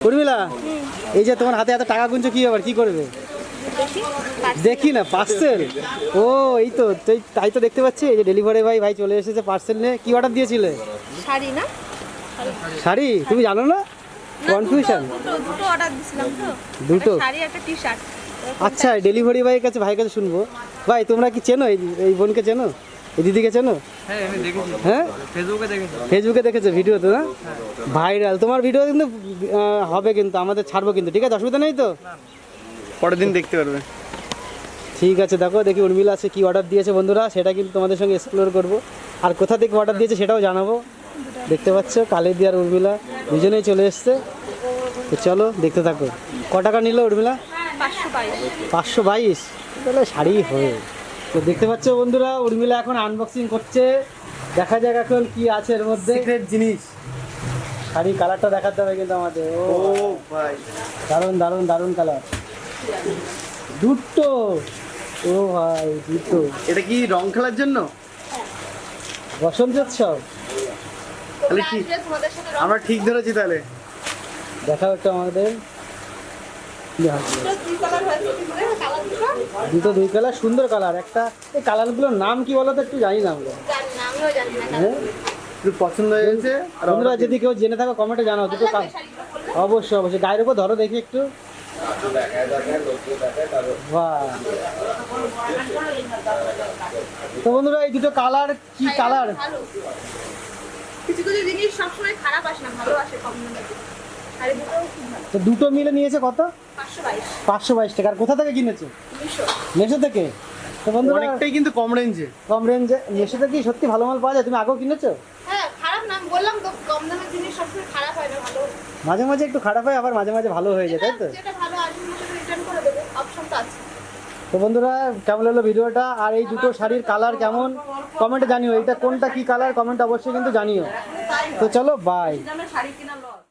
উর্মিলা এই যে তোমার হাতে এত টাকা গুনছো কি ব্যাপার? কি করবে? দেখি না পার্সেল ও এই তো তাই- তাই তো দেখতে পাচ্ছি এই যে ডেলিভারি ভাই ভাই চলে এসেছে পার্সেল নিয়ে। কি অর্ডার দিয়েছিলে? শাড়ি না? শাড়ি? তুমি জানো না? কনফিউশন দুটো অর্ডার দিছিলাম তো। দুটো? শাড়ি একটা টি শার্ট আচ্ছা ডেলিভারি ভাইয়ের কাছে ভাইয়ের কাছে শুনব। ভাই তোমরা কি চেনো? এই এই বোনকে চেনো? এই দিদিকে চেনো হ্যাঁ হ্যাঁ? ফেসবুকে দেখেছি। ফেসবুকে দেখেছ ভিডিওতে না? ভাইরাল তোমার ভিডিও কিন্তু হবে কিন্তু আমাদের ছাড়বো কিন্তু। ঠিক আছে অসুবিধা নেই তো? পরের দিন দেখতে পারবে। ঠিক আছে দেখো দেখি উর্মিলা আছে কি অর্ডার দিয়েছে বন্ধুরা সেটা কিন্তু তোমাদের সঙ্গে এক্সপ্লোর করব। আর কোথা থেকে অর্ডার দিয়েছে সেটাও জানাব। দেখতে পাচ্ছ কালেদি আর উর্মিলা দুজনেই চলে এসছে। তো চলো দেখতে থাকো। ক টাকা নিল উর্মিলা? পাঁচশো বাইশ। পাঁচশো বাইশ। তাহলে শাড়ি হয়ে তো দেখতে পাচ্ছ বন্ধুরা উর্মিলা এখন আনবক্সিং করছে। দেখা যাক এখন কি আছে এর মধ্যে। সিক্রেট জিনিস। শাড়ি কালারটা দেখাতে হবে কিন্তু আমাদের। ও ভাই। দারুণ দারুণ দারুণ কালার দুটো। ও ভাই দুটো। এটা কি রং খেলার জন্য? বসন্ত উৎসব তাহলে সাথে আমরা ঠিক ধরেছি তাহলে। দেখা একটু আমাদের দুই কালার হয়েছে কালার দুটো দুই কালার সুন্দর কালার। একটা এই কালারগুলোর নাম কি বলো তো একটু জানি না আমরা। হ্যাঁ? পছন্দ হয়েছে আর বন্ধুরা যদি কেউ জেনে থাকো কমেন্টে জানাও দুটো অবশ্যই অবশ্যই। গায়ের উপর ধরো দেখি একটু। বাহ। তো বন্ধুরা এই দুটো কালার কি কালার? কিছু কিছু জিনিস সবসময় খারাপ আসে না ভালো আসে কম তো দুটো মিলে নিয়েছে কত? পাঁচশো বাইশ। টাকা। আর কোথা থেকে কিনেছো? মেশো। থেকে? তো বন্ধুরা অনেকটাই কিন্তু কম রেঞ্জে। কম রেঞ্জে। মেশোতে কি সত্যি ভালো মাল পাওয়া যায়? তুমি আগেও কিনেছো? হ্যাঁ খারাপ না। আমি বললাম তো কম দামের জিনিস সবসময় খারাপ হয় না ভালো। মাঝে মাঝে একটু খারাপ হয় আবার মাঝে মাঝে ভালো হয়ে যায় তাই তো? যেটা ভালো আসবে সেটা রিটার্ন করে দেবে। অপশন তো বন্ধুরা কেমন লাগল ভিডিওটা? আর এই দুটো শাড়ির কালার কেমন? কমেন্টে জানিও। এটা কোনটা কি কালার কমেন্ট অবশ্যই কিন্তু জানিও। তো চলো বাই শাড়ি কিনা লস